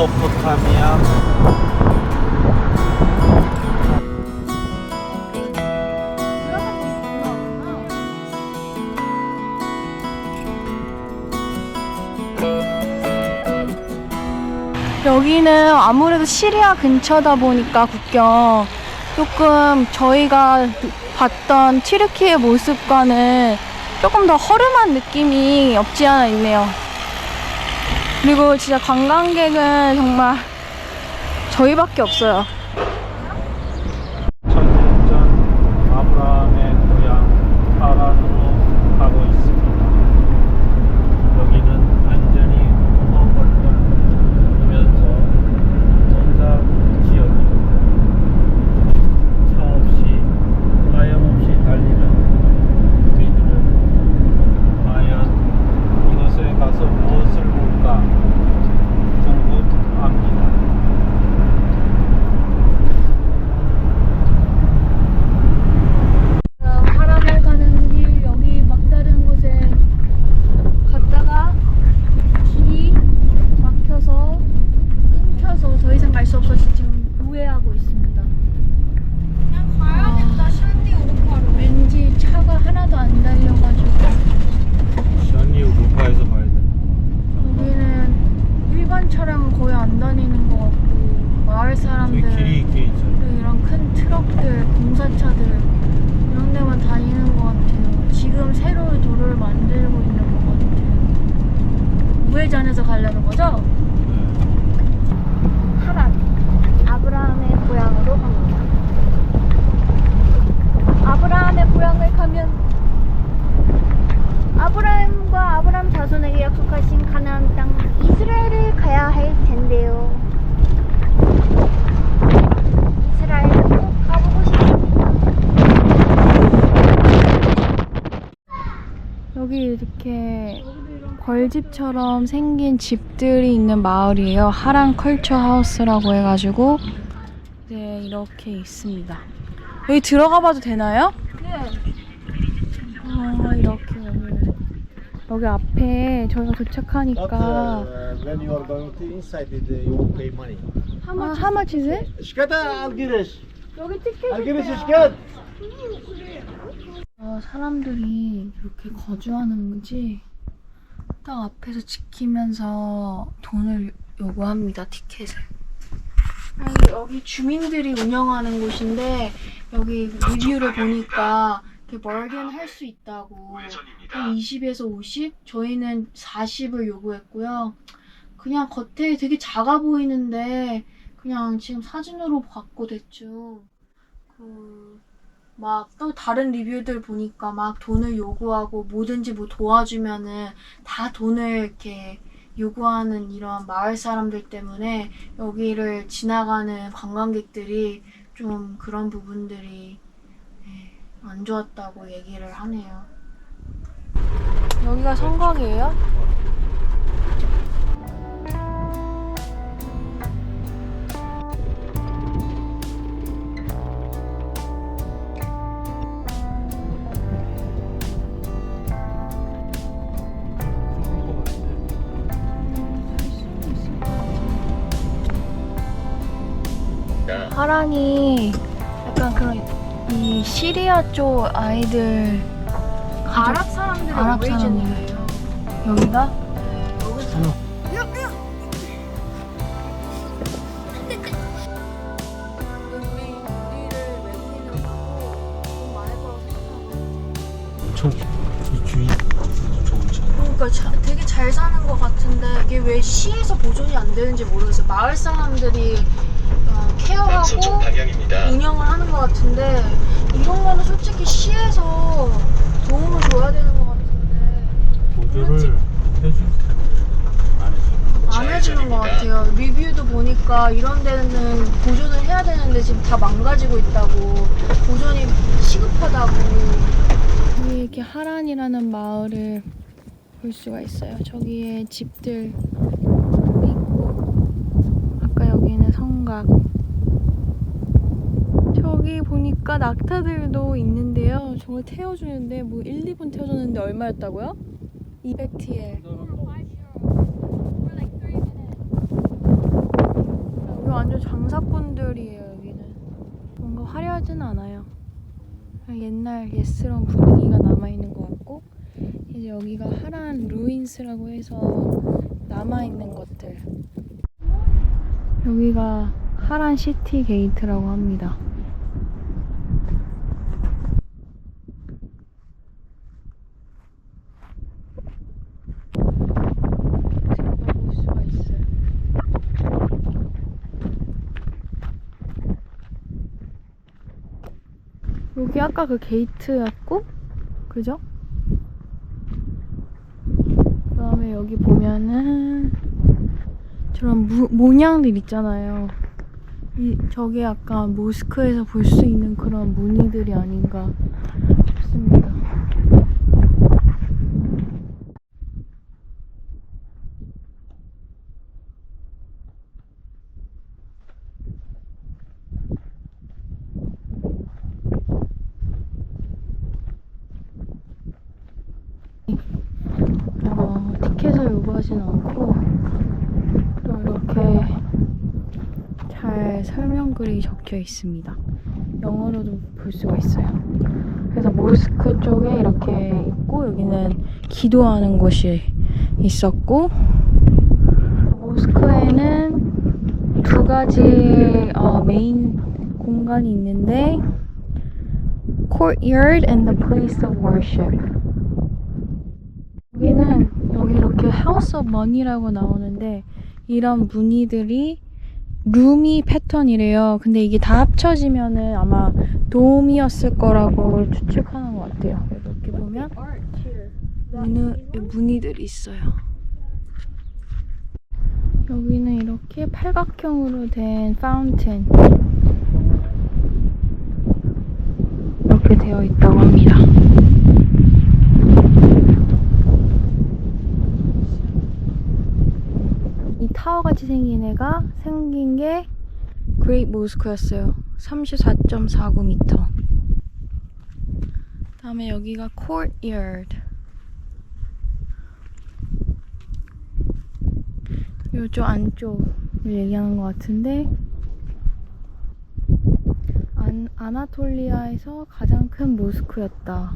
메소포타미아 여기는 아무래도 시리아 근처다 보니까 국경 조금 저희가 봤던 튀르키의 모습과는 조금 더 허름한 느낌이 없지 않아 있네요. 그리고 진짜 관광객은 정말 저희밖에 없어요. 천년전 아브라함의 고향 하란으로 가고 있습니다. 여기는 완전히 허벌벌하면서 전사 지역입니다. 차 없이 하염없이 달리는 우리들은 과연 이곳에 가서 무엇을 볼까 궁금합니다. 파라멜 가는 길 여기 막다른 곳에 갔다가 길이 막혀서 끊겨서 더 이상 갈 수 없어서 지금 우회하고 있습니다. 그냥 가야겠다 샨디 오빠로 왠지 차가 하나도 안 달려가지고 션이 우루과에서 봐야 돼. 여기는 일반 차량은 거의 안 다니는 것 같고 마을 저기 사람들 길이 있게 있잖아. 그리고 이런 큰 트럭들, 공사차들 이런 데만 다니는 것 같아요. 지금 새로 도로를 만들고 있는 것 같아요. 우회전해서 가려는 거죠? 하란 아브라함의 고향으로 갑니다 아브라함의 고향을 가면 아브라함과 약속하신 가나안 땅 이스라엘을 가야 할 텐데요 이스라엘 꼭 가보고 싶습니다 여기 이렇게 벌집처럼 생긴 집들이 있는 마을이에요. 하란 컬처 하우스라고 해가지고 네 이렇게 있습니다. 여기 들어가 봐도 되나요? 네 아 이렇게 여기 앞에 저희가 도착하니까 아, 아, 하마 치즈? Şikayet 여기 티켓 Al 아, 사람들이 이렇게 거주하는지? 딱 앞에서 지키면서 돈을 요구합니다 티켓을. 여기 주민들이 운영하는 곳인데 여기 리뷰를 보니까 이렇게 멀긴 할 수 있다고. 한 20에서 50? 저희는 40을 요구했고요. 그냥 겉에 되게 작아 보이는데 그냥 지금 사진으로 봤고 대충 그 막 또 다른 리뷰들 보니까 막 돈을 요구하고 뭐든지 뭐 도와주면은 다 돈을 이렇게 요구하는 이런 마을 사람들 때문에 여기를 지나가는 관광객들이 좀 그런 부분들이 예, 안 좋았다고 얘기를 하네요. 여기가 성곽이에요? 하란이 약간 그런 이 시리아 쪽 아이들 아랍 사람들의 아랍 오리진이에요 여기가 엄청 이 주인 좋은 차. 그러니까 자- 되게 잘 사는 것 같은데 이게 왜 시에서 보존이 안 되는지 모르겠어요. 마을 사람들이 어, 케어하고 운영을 하는 것 같은데 이런 거는 솔직히 시에서 도움을 줘야 되는 것 같은데 보조를 해줄 텐데 안. 안 해주는 것 같아요. 리뷰도 보니까 이런 데는 보존을 해야 되는데 지금 다 망가지고 있다고 보존이 시급하다고 여기 이렇게 하란이라는 마을을 볼 수가 있어요. 저기에 집들 있고 아까 여기는 성곽 여기 보니까 낙타들도 있는데요. 정말 태워주는데 뭐 1, 2분 태워줬는데 얼마였다고요? 200TL. 여기 완전 장사꾼들이에요 여기는. 뭔가 화려하진 않아요. 옛날 옛스러운 분위기가 남아있는 것 같고 이제 여기가 하란 루인스라고 해서 남아있는 것들 여기가 하란 시티 게이트라고 합니다 여기 아까 그 게이트였고, 그죠? 그 다음에 여기 보면은 저런 무, 모양들 있잖아요. 이, 저게 약간 모스크에서 볼 수 있는 그런 무늬들이 아닌가 싶습니다. 어, 티켓을 요구하진 않고 또 이렇게 잘 설명글이 적혀 있습니다. 영어로도 볼 수가 있어요. 그래서 모스크 쪽에 이렇게 있고 여기는 기도하는 곳이 있었고 모스크에는 두 가지 어, 메인 공간이 있는데 courtyard and the place of worship. 여기는 여기 이렇게 하우스 오브 머니라고 나오는데 이런 무늬들이 루미 패턴이래요. 근데 이게 다 합쳐지면은 아마 돔이었을 거라고 추측하는 것 같아요. 이렇게 보면 무늬, 무늬들이 있어요. 여기는 이렇게 팔각형으로 된 파운틴 이렇게 되어 있다고 합니다. 이 타워 같이 생긴 애가 생긴 게 그레이트 모스크였어요. 34.49m. 다음에 여기가 courtyard. 요쪽 안쪽을 얘기하는 것 같은데 안, 아나톨리아에서 가장 큰 모스크였다.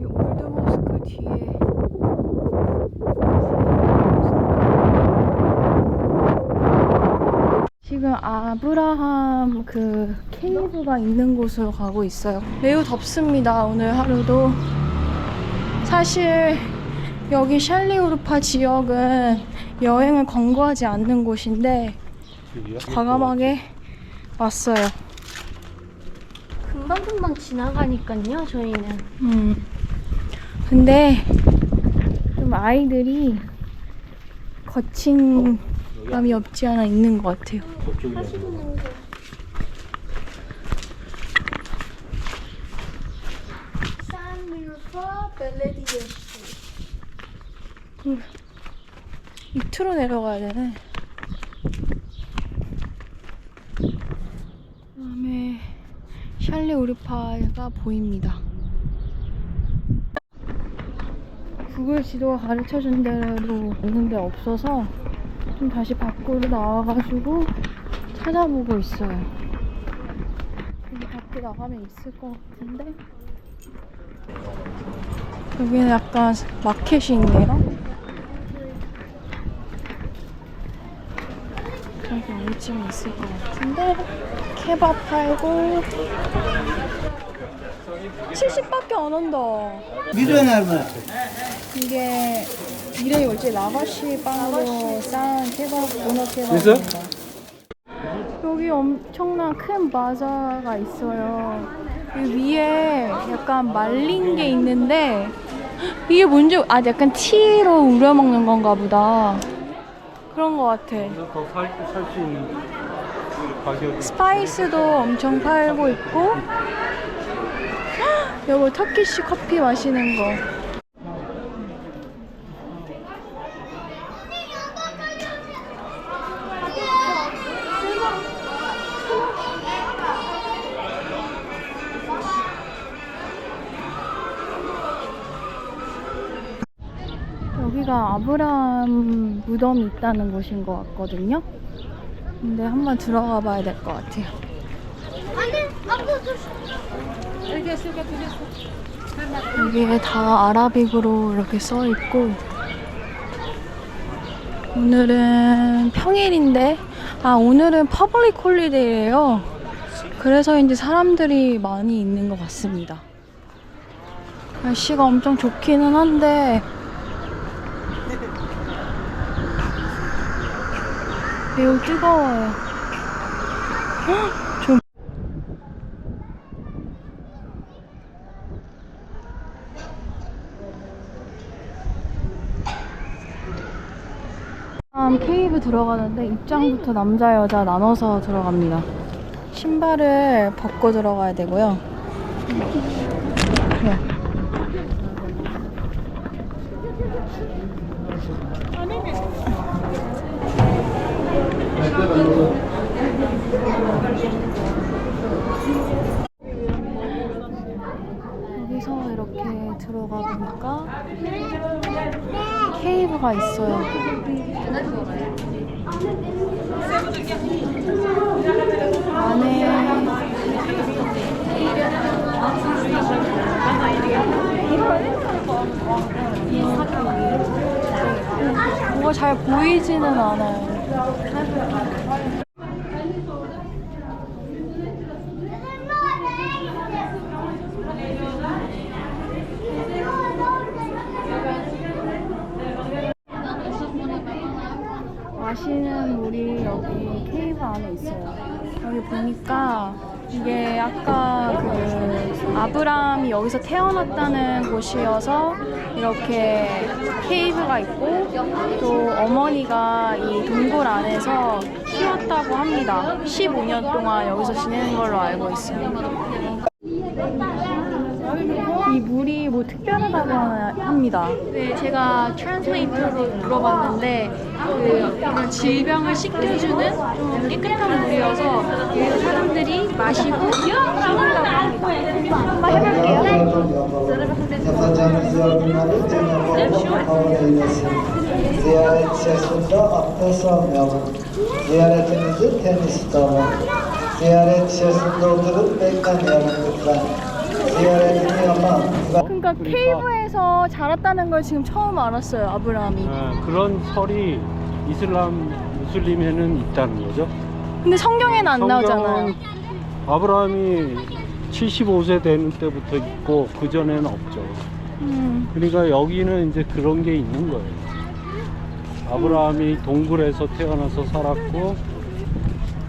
이 올드 모스크 뒤에 지금 아브라함 그 케이브가 있는 곳으로 가고 있어요. 매우 덥습니다. 오늘 하루도. 사실 여기 샬리우르파 지역은 여행을 권고하지 않는 곳인데 과감하게 왔어요. 금방금방 지나가니까요, 저희는. 음. 근데 좀 아이들이 거친 감이 없지 않아 있는 것 같아요. 밑으로 내려가야 되네. 그다음에 샬리 우르파가 보입니다. 구글 지도가 가르쳐준 대로 있는데 없어서 좀 다시 밖으로 나와가지고 찾아보고 있어요. 여기 밖에 나가면 있을 것 같은데 여기는 약간 마켓이 있네요. 여기 어디쯤에 있을 것 같은데 케밥 팔고 70밖에 안 한다. 미련하면 이게 이름이 뭐지? 라바시 빵으로 싼 케밥 문어 있어요? 케밥입니다. 여기 엄청난 큰 바자가 있어요. 이 위에 약간 말린 게 있는데 이게 뭔지 아 약간 티로 우려 먹는 건가 보다. 그런 거 같아. 더살수 있는 가격이 스파이스도 엄청 팔고 있고 여기 터키시 커피 마시는 거 무덤이 있다는 곳인 것 같거든요 근데 한번 들어가 봐야 될 것 같아요. 여기에 다 아라빅으로 이렇게 써 있고 오늘은 평일인데 아 오늘은 퍼블릭 홀리데이예요. 그래서인지 사람들이 많이 있는 것 같습니다. 날씨가 엄청 좋기는 한데 매우 뜨거워요. 헉, 좀 다음 케이브 들어가는데 입장부터 남자 여자 나눠서 들어갑니다. 신발을 벗고 들어가야 되고요. 그래. 여기서 이렇게 들어가 보니까 케이브가 있어요. 안에 뭐가 잘 보이지는 않아요. 마시는 물이 여기 케이브 안에 있어요. 여기 보니까 이게 아까 그 아브라함이 여기서 태어났다는 곳이어서 이렇게 케이브가 있고 또 어머니가 이 동굴 안에서 키웠다고 합니다. 15년 동안 여기서 지내는 걸로 알고 있어요. 이 물이 뭐 특별하다고 합니다. 네, 제가 트랜스레이터로 물어봤는데 그 이런 질병을 씻겨주는 좀 깨끗한 물이어서 사람들이 마시고 씻는다고 합니다. 한번 해볼게요. Yapacağınız yardımları Cenab-ı Allah kabul eylesin. Ziyaret sırasında abdest almayalım. Ziyaretimizi temiz tutalım. Ziyaret sırasında oturup beklemeyelim lütfen. 그러니까 케이브에서 자랐다는 걸 지금 처음 알았어요, 아브라함이. 아, 그런 설이 이슬람 무슬림에는 있다는 거죠. 근데 성경에는 안 나오잖아요. 아브라함이 75세 되는 때부터 있고 그 전에는 없죠. 음. 그러니까 여기는 이제 그런 게 있는 거예요. 아브라함이 동굴에서 태어나서 살았고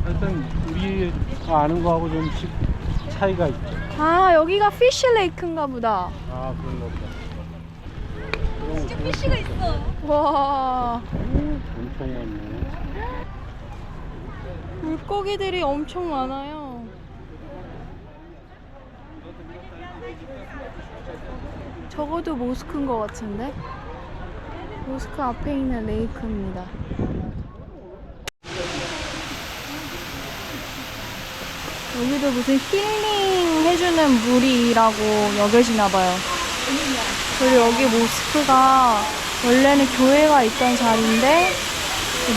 하여튼 우리가 아는 거하고 좀 치- 차이가 있죠. 아, 여기가 피쉬 레이크인가 보다. 아 그런 거죠. 진짜 피쉬가 있어. 와, 엄청 많네. 물고기들이 엄청 많아요. 적어도 모스크인 것 같은데? 모스크 앞에 있는 레이크입니다. 여기도 무슨 힐링 해주는 물이라고 여겨지나 봐요. 그리고 여기 모스크가 원래는 교회가 있던 자리인데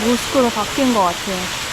모스크로 바뀐 것 같아요.